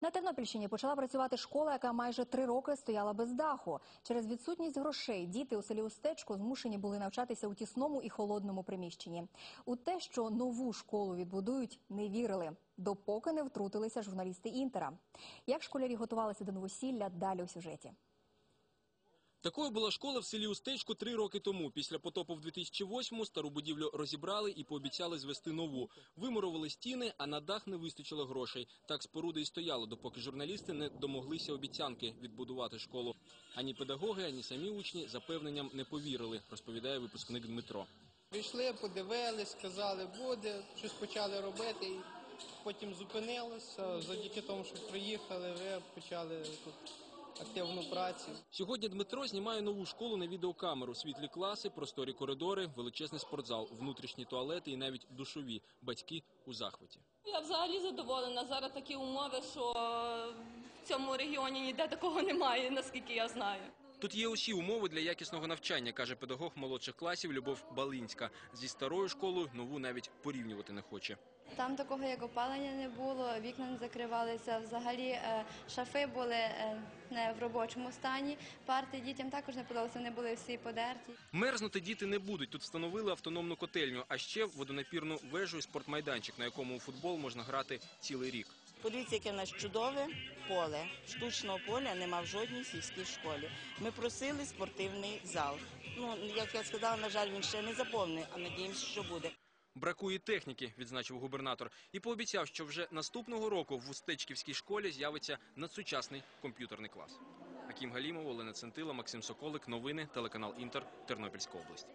На Тернопільщині почала працювати школа, яка майже три роки стояла без даху. Через відсутність грошей діти у селі Устечко змушені були навчатися у тісному і холодному приміщенні. У те, що нову школу відбудують, не вірили, допоки не втрутилися журналісти Інтера. Як школярі готувалися до новосілля, далі у сюжеті. Такою була школа в селі Устечко три роки тому. Після потопу в 2008-му стару будівлю розібрали і пообіцяли звести нову. Вимурували стіни, а на дах не вистачило грошей. Так споруда і стояла, допоки журналісти не домоглися обіцянки відбудувати школу. Ані педагоги, ані самі учні запевненням не повірили, розповідає випускник Дмитро. Прийшли, подивились, сказали, буде, щось почали робити, потім зупинилося. Завдяки тому, що приїхали, ви почали тут активну працю. Сьогодні Дмитро знімає нову школу на відеокамеру. Світлі класи, просторі коридори, величезний спортзал, внутрішні туалети і навіть душові. Батьки у захваті. Я взагалі задоволена. Зараз такі умови, що в цьому регіоні ніде такого немає, наскільки я знаю. Тут є усі умови для якісного навчання, каже педагог молодших класів Любов Балинська. Зі старою школою нову навіть порівнювати не хоче. Там такого як опалення не було, вікна не закривалися. Взагалі е, шафи були е, не в робочому стані. Парти дітям також не подобалися, вони були всі подерті. Мерзнути діти не будуть. Тут встановили автономну котельню, а ще водонапірну вежу і спортмайданчик, на якому у футбол можна грати цілий рік. Подивіться, яке в нас чудове поле. Штучного поля нема в жодній сільській школі. Ми просили спортивний зал. Ну, як я сказала, на жаль, він ще не заповнений, а надіємося, що буде. Бракує техніки, відзначив губернатор, і пообіцяв, що вже наступного року в Устечківській школі з'явиться надсучасний комп'ютерний клас. Акім Галімов, Олена Центила, Максим Соколик. Новини, телеканал Інтер, Тернопільська область.